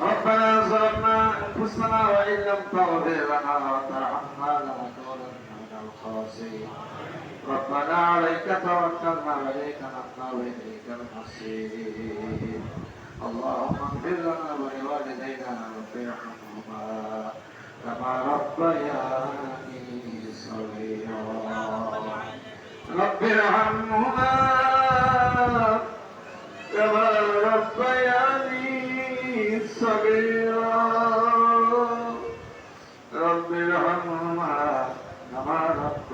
ربنا ظلمنا أنفسنا وإن لم تغفر لنا وترحمنا لنكونن من الخاسرين ربنا عليك توكلنا وإليك نحن وإليك المصير اللهم اغفر لنا ولوالدينا رب ارحمهما كما ربياني صغيرا رب ارحمهما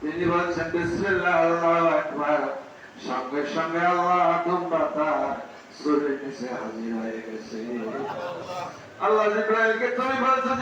তিনি বলছেন আল্লাহু আকবার সঙ্গে সঙ্গে আল্লাহ তোমরা তার শরীর নিচে হাজির হয়ে গেছে। আল্লাহ জিব্রাইলকে তুমি বলছো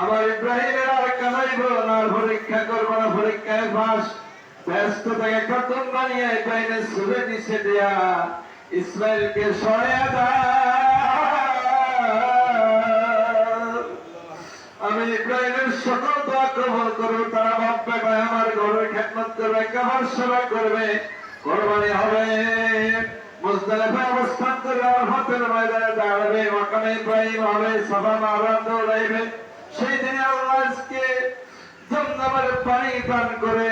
আমার ইব্রাহিমের আর কানাইব না পরীক্ষা করব না, পরীক্ষায় ফাঁস। থেকে খতম বানিয়ে ইব্রাহিমের সুরে নিচে দেয়া। ইসমাইলকে সরে আমি ইব্রাহিমের সকল দোয়া কবল করব, তারা ভাববে ভাই আমার ঘরের খেদমত করবে, কাবার সেবা করবে, কোরবানি হবে। মুজদালিফায় অবস্থান করবে আরাফাতের ময়দানে দাঁড়াবে, মাকামে ইব্রাহিম হবে, সাফা মারওয়া দৌড়াইবে। সেই দিনে আল্লাহ আজকে জমজমের পানি পান করে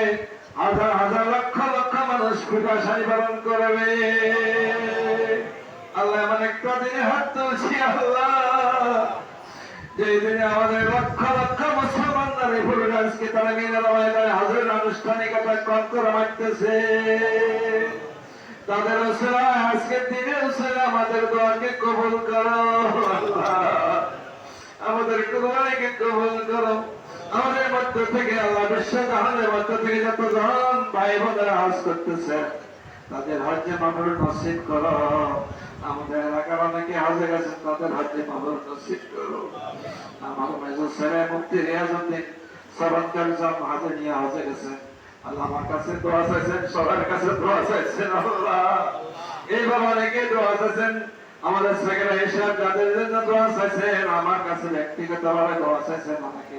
হাজার হাজার লক্ষ লক্ষ মানুষ পিপাসাই পালন করবে। আল্লাহ এমন একটা হাত তুলছি, আল্লাহ। যেই আমাদের লক্ষ লক্ষ আজকে তারা হাজার আনুষ্ঠানিকতা মারতেছে। তাদের ওসেরা দিনে ওসেরা আমাদের দোয়াকে কবুল করো, আল্লাহ। আমাদের কোরবানিকে কবুল করো। আমাদের মধ্য থেকে আল্লাহ বিশ্ব জাহানের মধ্য থেকে যত জন ভাই বোনেরা হাজ করতেছে, তাদের হজ্জে মামুর নসিব করো। আমাদের এলাকার অনেকে হাজে গেছেন, তাদের হজ্জে মামুর নসিব করো। আমার মেজর ছেলে মুক্তি রিয়াজুদ্দিন সবানকার জাম হাজে নিয়ে হাজে গেছেন। আল্লাহ আমার কাছে দোয়া চাইছেন, সবার কাছে দোয়া চাইছেন আল্লাহ। এইভাবে অনেকে দোয়া চাইছেন, আমাদের সেকেন্ড হিসাব যাদের জন্য দোয়া চাইছেন, আমার কাছে ব্যক্তিগত ভাবে দোয়া চাইছেন অনেকে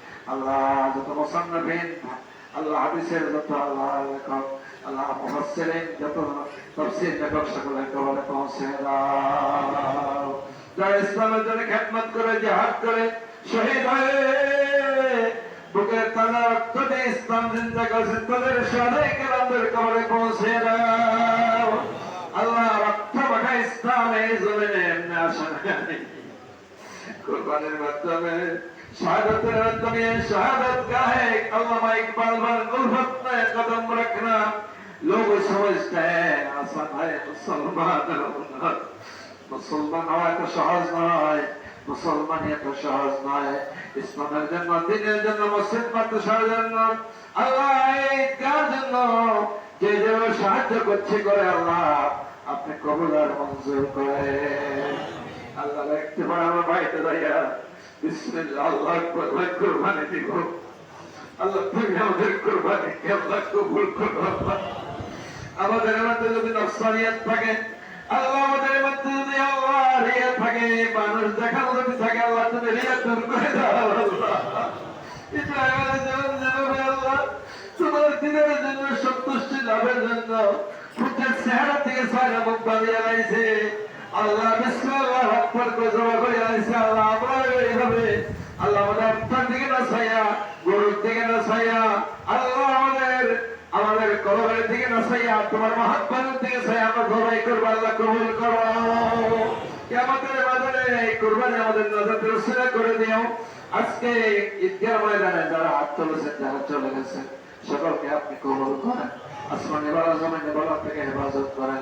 আল্লাহ, যত মুসান্নিফিন, আল্লাহ হাদিসের যত আল্লাহ লেখক, আল্লাহ মুফাসসিরিন যত তাফসীর লেখক সকলের কবরে পৌঁছে যারা ইসলামের জন্য খেদমত করে, জিহাদ করে, শহীদ হয়ে বুকের তাজা রক্ত দিয়ে ইসলাম জিন্দা করেছেন তাদের সদাই কেরামদের কবরে পৌঁছে আল্লাহ রক্ত মাখা ইসলাম, এই জমিনে এমনি আসা কোরবানির মাধ্যমে, শাহাদাতের মাধ্যমে, শাহাদাত গায়ে আল্লামা ইকবাল বার গুলফতনায় কদম রাখনা। লোক সমঝতে আসান হয় মুসলমান মুসলমান হওয়া এত সহজ নয়। মুসলমান এত সহজ নয়। ইসলামের জন্য, দিনের জন্য, মসজিদ মাত্র মাদ্রাসার জন্য, আল্লাহ কার জন্য? যে যেভাবে সাহায্য করছে করে আল্লাহ, আপনি কবুল আর মঞ্জুর করে আমাদের মধ্যে যদি নফসানিয়াত থাকে, আল্লাহ আমাদের মধ্যে যদি আল্লাহ রিয়া থাকে, মানুষ দেখানো যদি থাকে, আল্লাহ তুমি রিয়া দূর করে সন্তুষ্টি লাভের জন্য থেকে ছয়টা মুখ বাঁধিয়ে লাইছে আল্লাহ বিসমিল্লাহ আকবার করে লাইছে আল্লাহ আমরা এইভাবে আল্লাহ আমাদের আপনার দিকে না ছায়া গরুর দিকে না ছায়া আল্লাহ আমাদের আমাদের কলমের দিকে নাসাইয়া তোমার মহাত্মার থেকে সাই আমরা জবাই করব, আল্লাহ কবুল করো। আমাদের বাজারে এই কোরবানি আমাদের নজর রসিলা করে দিও। আজকে ঈদগাহ ময়দানে যারা হাত তুলেছেন, যারা চলে গেছেন, সকলকে আপনি কবুল করেন। আসমানে বালা জমিনে বালা থেকে হেফাজত করেন।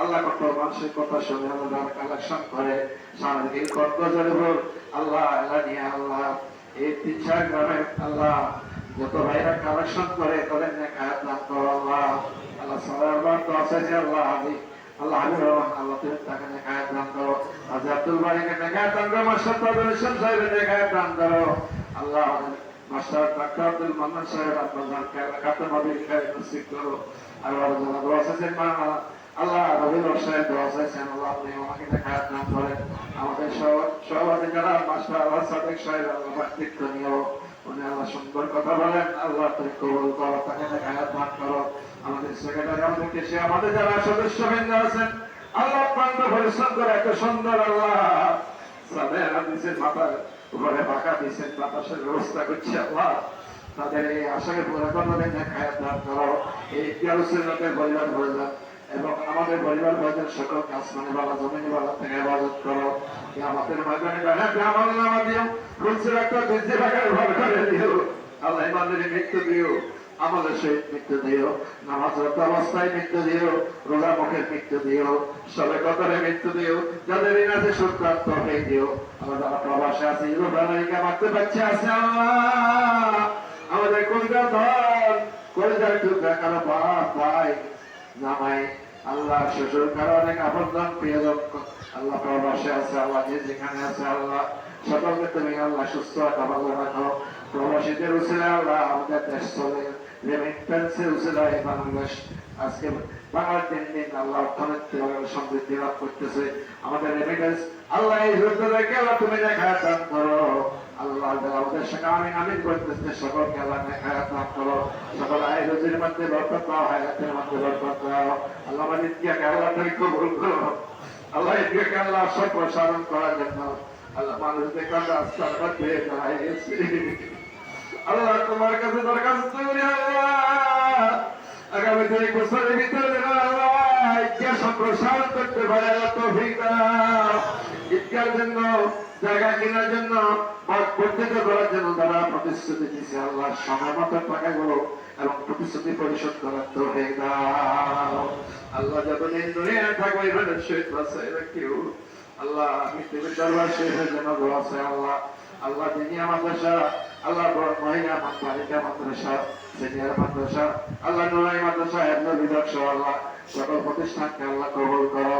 আল্লাহ কত মানুষের কথা শুনে আল্লাহ কালেকশন করে। সামাজিক কর্তজের উপর আল্লাহ আল্লাহ নিয়ে আল্লাহ এই তিন চার গ্রামে আল্লাহ যত ভাইরা কালেকশন করে তাদের নেখায়াত দান করো আল্লাহ। আল্লাহ সালার তো আছে যে আল্লাহ হাবি আল্লাহ আল্লাহ আল্লাহ রবির সাহেব দোয়া চাইছেন, আল্লাহ আপনি আমাকে নেখায়াত দান করেন আমাদের সভাপতি যারা মাস্টার আল্লাহ সাদেক সাহেব, আল্লাহ ব্যক্তিত্ব নিয়েও উনি আল্লাহ সুন্দর কথা বলেন। আল্লাহ তুমি কবুল করো, তাকে দেখায়াত দান করো। আমাদের সেক্রেটারি আমাদেরকে সে আমাদের যারা সদস্য বৃন্দ আছেন, আল্লাহ প্রান্ত পরিশ্রম করে এত সুন্দর আল্লাহ সাদের হাদিসের মাথার উপরে পাকা দিয়েছেন, বাতাসের ব্যবস্থা করছে আল্লাহ। তাদের এই আশাকে পুরো করবেন দেখায়াত দান করো। এই পিয়ারুসের লোকের পরিবার পরিবার এবং আমাদের পরিবার পরিজন সকল আসমানে বালা, জমিনে বালা থেকে ইবাদত করো। আমাদের ময়দানে বেলা আমল নামা দিও। রুচির একটা বেঁচে থাকার ভর করে দিও। আল্লাহ আমাদের মৃত্যু দিও। আমাদের সহিত মৃত্যু দিও। নামাজরত অবস্থায় মৃত্যু দিও। রোজা মুখের মৃত্যু দিও। সবে কতরে মৃত্যু দিও। যাদের ইনাতে সুক্রান্ত হয়ে দিও। আমরা যারা প্রবাসে আছে ইউরোপ আমেরিকা মারতে পারছে, আছে আমাদের কলকাতা ধন কলকাতার টুকরা কারও বাপ, ভাই জামাই, আল্লাহ শ্বশুর কারও অনেক আপনজন প্রিয়জন আল্লাহ প্রবাসে আছে, আল্লাহ যে যেখানে আছে, আল্লাহ সকলকে তুমি আল্লাহ সুস্থ রাখো রাখো। প্রবাসীদের উচিলে আল্লাহ আমাদের দেশ চলে। রেমিটেন্সের উচিলে বাংলাদেশ। আজকে বাংলার দিন দিন আল্লাহ অর্থনৈতিক সমৃদ্ধি লাভ করতেছে। আমাদের রেমিটেন্স আল্লাহ এই যুদ্ধটাকে আল্লাহ তুমি দেখা দান করো। আল্লাহ আমাদের আমি আমিন করতেছে সকলকে করো। সকল আয় রোজির মধ্যে বরকত হায়াতের মধ্যে বরকত আল্লাহ কবুল করো। আল্লাহ আল্লাহ সব প্রসারণ আল্লাহ মধ্যে আল্লাহ তোমার কাছে দরখাস্ত করি আগামী দুই বছরের ভিতরে ইতিহাস করতে পারে জন্য, জায়গা কেনার জন্য বর্ধিত করার জন্য তারা প্রতিশ্রুতি দিয়েছে আল্লাহ, সময় মতো টাকাগুলো এবং প্রতিশ্রুতি পরিশোধ করার তো হয়ে আল্লাহ যতদিন দুনিয়া থাকবে, এভাবে শহীদ বাসায় রাখিও আল্লাহ, পৃথিবীর দরবার হয়ে যেন আছে, আল্লাহ। আল্লাহ দিনিয়া মাদ্রাসা, আল্লাহ মহিলা বালিকা মাদ্রাসা, সিনিয়র মাদ্রাসা, আল্লাহ নুরাই মাদ্রাসা, এমন বিদক আল্লাহ। সকল প্রতিষ্ঠানকে আল্লাহ কবল করো।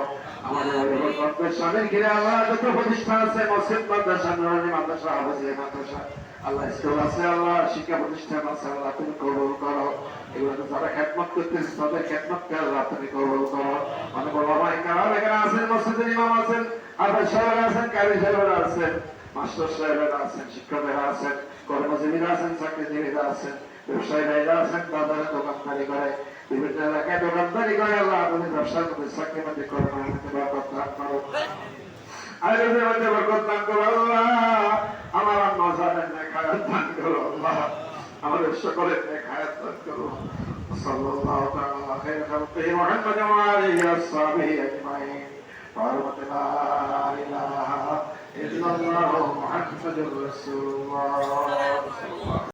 আমাদের স্বামীর ঘিরে আল্লাহ যত প্রতিষ্ঠান আছে, মসজিদ, মাদ্রাসা নুরানি মাদ্রাসা হাফিজিয়া মাদ্রাসা আল্লাহ স্কুল আছে আল্লাহ শিক্ষা প্রতিষ্ঠান আছে, আল্লাহ তুমি কবল করো। এগুলোতে যারা খেদমত করতেছে, তাদের খেদমতকে আল্লাহ তুমি কবল করো। অনেক বড় ভাই কারা এখানে আছেন, মসজিদের ইমাম আছেন আবার সাহেব আছেন, কারি সাহেবরা আছেন, মাস্টার সাহেবেরা আছেন, শিক্ষকেরা আছেন, কর্মজীবীরা আছেন, চাকরিজীবীরা আছেন ব্যবসায়ী ভাইরা আছেন, বাজারে দোকানদারি করে। বিভিন্ন এলাকায় দোকানদারি করে আল্লাহ আপনি ব্যবসার মধ্যে চাকরি মধ্যে কর্মীর বরকত দান করো আয়োজনের মধ্যে বরকত দান করো আল্লাহ আমার আম্মা জানেন নেখায়াত দান করো আল্লাহ আমাদের সকলের নেখায়াত দান করো صلى الله تعالى على خير خلقه محمد وعلى اله وصحبه اجمعين وحرمة لا اله الا الله محمد رسول الله